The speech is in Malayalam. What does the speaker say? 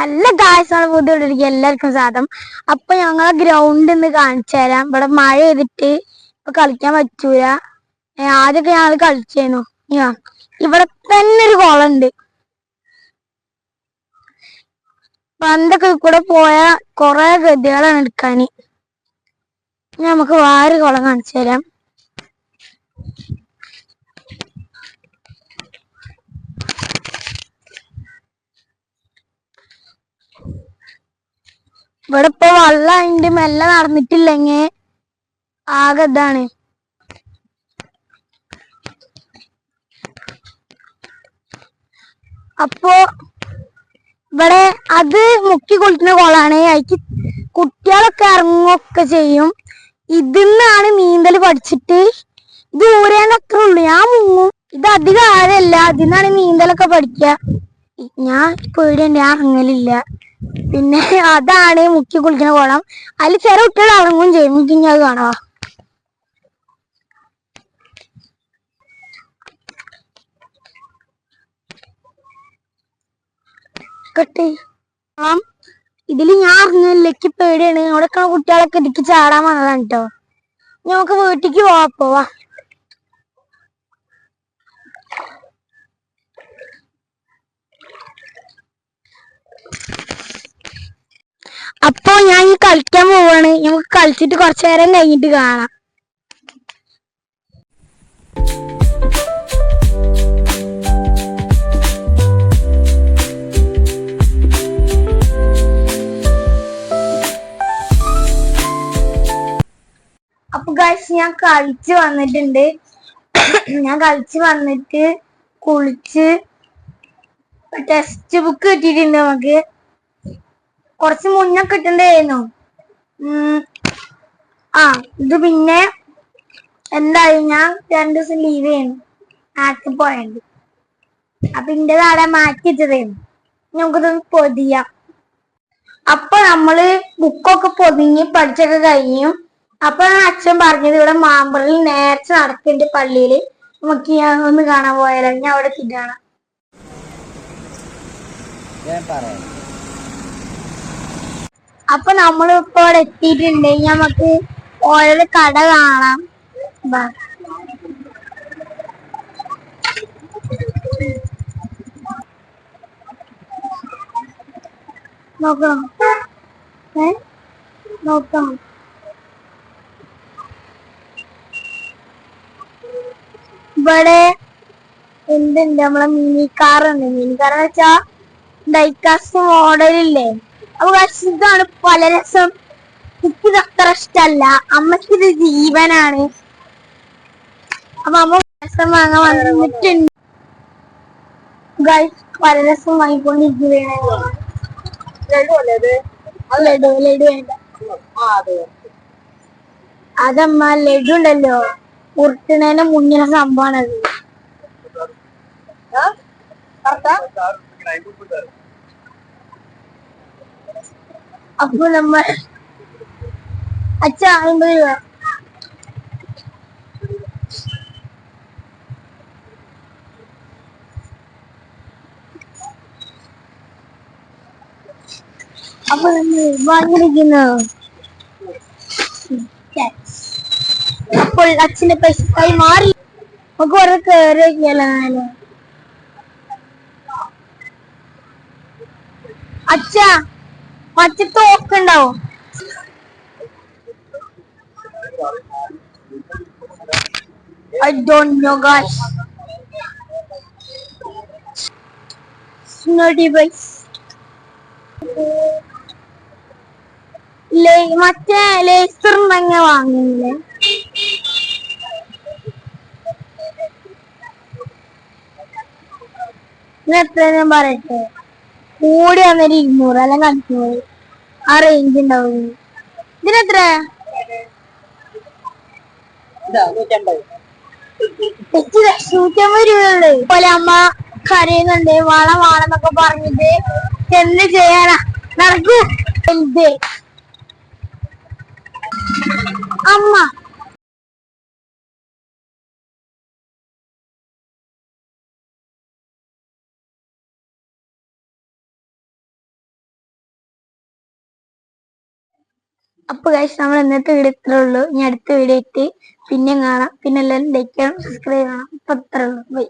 നല്ല കാഴ്ചയാണ് പുതിയ എല്ലാവർക്കും സാധനം അപ്പൊ ഞങ്ങളെ ഗ്രൗണ്ട് ഇന്ന് കാണിച്ചു തരാം. ഇവിടെ മഴ ചെയ്തിട്ട് ഇപ്പൊ കളിക്കാൻ പറ്റൂല. ആദ്യമൊക്കെ ഞങ്ങൾ കളിച്ചേനു. ഇവിടെ തന്നെ ഒരു കുളമുണ്ട് പന്തൊക്കെ കൂടെ പോയ കൊറേ ഗതികളാണ് എടുക്കാന്. നമുക്ക് വേറെ കുളം കാണിച്ചു തരാം. ഇവിടെ ഇപ്പൊ വെള്ളം അതിന്റെ മെല്ലെ നടന്നിട്ടില്ലെങ്കിൽ ആകെ ഇതാണ്. അപ്പോ ഇവിടെ അത് മുക്കി കുളിക്കുന്ന കുളമാണ് അതിക്ക് കുട്ടികളൊക്കെ ഇറങ്ങുകയൊക്കെ ചെയ്യും. ഇതിന്നാണ് നീന്തൽ പഠിച്ചിട്ട് ഇത് ഊരേന്നൊക്കെ ഉള്ളു. ഞാൻ മുങ്ങും. ഇത് അധികം ആഴല്ല. അതിന്നാണ് നീന്തലൊക്കെ പഠിക്കുക ഞാൻ പേടിയുണ്ട് ഞാൻ ഇറങ്ങലില്ല. പിന്നെ അതാണ് മുക്കി കുളിക്കുന്ന കുളം. അതിൽ ചില കുട്ടികൾ ഇറങ്ങുകയും ചെയ്യും. എനിക്ക് ഇനി അത് കാണാ കട്ടി ഞാൻ അറിഞ്ഞില്ലേക്ക് പേടിയാണ്. അവിടെ കുട്ടികളൊക്കെ ഇടയ്ക്ക് ചാടാൻ വന്നതാണ് കേട്ടോ നമുക്ക് വീട്ടിക്ക് പോവാ പോവാ അപ്പൊ ഞാൻ ഈ കളിക്കാൻ പോവാണ്. നമുക്ക് കളിച്ചിട്ട് കുറച്ചു നേരം കഴിഞ്ഞിട്ട് കാണാം. അപ്പൊ ഗൈസ് ഞാൻ കളിച്ച് വന്നിട്ടുണ്ട്. ഞാൻ കളിച്ച് വന്നിട്ട് കുളിച്ച് ടെക്സ്റ്റ് ബുക്ക് കിട്ടിയിട്ടുണ്ട് നമുക്ക് കുറച്ച് മുന്നേ കിട്ടണ്ടായിരുന്നു. ആ ഇത് പിന്നെ എന്തായി ഞാൻ രണ്ടു ദിവസം ലീവ് ചെയ്യുന്നു. നാട്ടിൽ പോയണ്ട് അപ്പൊ ഇന്റെ നാളെ മാറ്റി വെച്ചതായിരുന്നു നമുക്കിതൊന്ന് പൊതിയാം. അപ്പൊ നമ്മൾ ബുക്കൊക്കെ പൊതിഞ്ഞ് പഠിച്ചൊക്കെ കഴിഞ്ഞു. അപ്പൊ അച്ഛൻ പറഞ്ഞത് ഇവിടെ മാമ്പറിൽ നേർച്ച നടക്കുന്നുണ്ട് പള്ളിയിൽ. നമുക്ക് ഞാൻ ഒന്ന് കാണാൻ പോയാലോ? ഞാൻ അവിടെ കിട്ടാണ് ഞാൻ പറയാം. അപ്പൊ നമ്മളിപ്പോ അവിടെ എത്തിയിട്ടുണ്ട്. നമുക്ക് ഓരോ കട കാണാം. ഇവിടെ എന്തുണ്ട്? നമ്മളെ മിനി ഉണ്ട്. മിനി കാർ വെച്ചാ ഡൈക്കാസ്റ്റ് മോഡലില്ലേ അപ്പൊ ഇതാണ് പല രസം. എനിക്കിത് അത്ര ഇഷ്ടല്ല. അമ്മയ്ക്ക് ഇത് ജീവനാണ്. അപ്പൊ അമ്മ രസം വാങ്ങാൻ വന്നിട്ടുണ്ട്. ഗൈസ് പല രസം വാങ്ങിക്കൊണ്ടിരിക്കുകയാണ്. ലഡു ലഡു വേണ്ട. അതമ്മ ലഡു ഉണ്ടല്ലോ. ഉരുട്ടണേന്റെ മുന്നിലെ സംഭവമാണത്. കറക്റ്റാ അപ്പൊ നമ്മൾ അച്ഛ അമ്പത് രൂപ അപ്പൊ നമ്മൾ വാങ്ങിയിരിക്കുന്നു അപ്പോൾ അച്ഛന്റെ പൈസ കൈ മാറി നമുക്ക് കുറെ കയറിയൊക്കെയല്ലോ അച്ഛ മറ്റേ തോക്കുണ്ടാവും I don't മറ്റേ ലേസർ ഉണ്ടെങ്കിൽ വാങ്ങുന്നില്ലേ? എത്ര പറയട്ടെ? കൂടി വന്നൊരു ഇരുന്നൂറ് അല്ലെങ്കിൽ അഞ്ഞൂറ് ആ റേഞ്ച് ഉണ്ടാവും ഇതിനെത്ര ഇതാ നൂറ്റമ്പത്. രൂപയുള്ളു നൂറ്റമ്പത് രൂപയുള്ളൂ. പോലെ അമ്മ കരയുന്നുണ്ട്. വള വാണെന്നൊക്കെ പറഞ്ഞിട്ട് എന്ത് ചെയ്യാനാ? നടക്കൂ. എന്ത്? അമ്മ അപ്പൊ കഴിച്ച് നമ്മൾ ഇന്നത്തെ വീഡിയോ ഇത്രേ ഉള്ളൂ. ഇനി അടുത്ത വീഡിയോ ആയിട്ട് പിന്നെ കാണാം. പിന്നെ എല്ലാവരും ലൈക്ക് ചെയ്യണം സബ്സ്ക്രൈബ് ചെയ്യണം. അപ്പൊ ഇത്രേ ഉള്ളൂ. ബൈ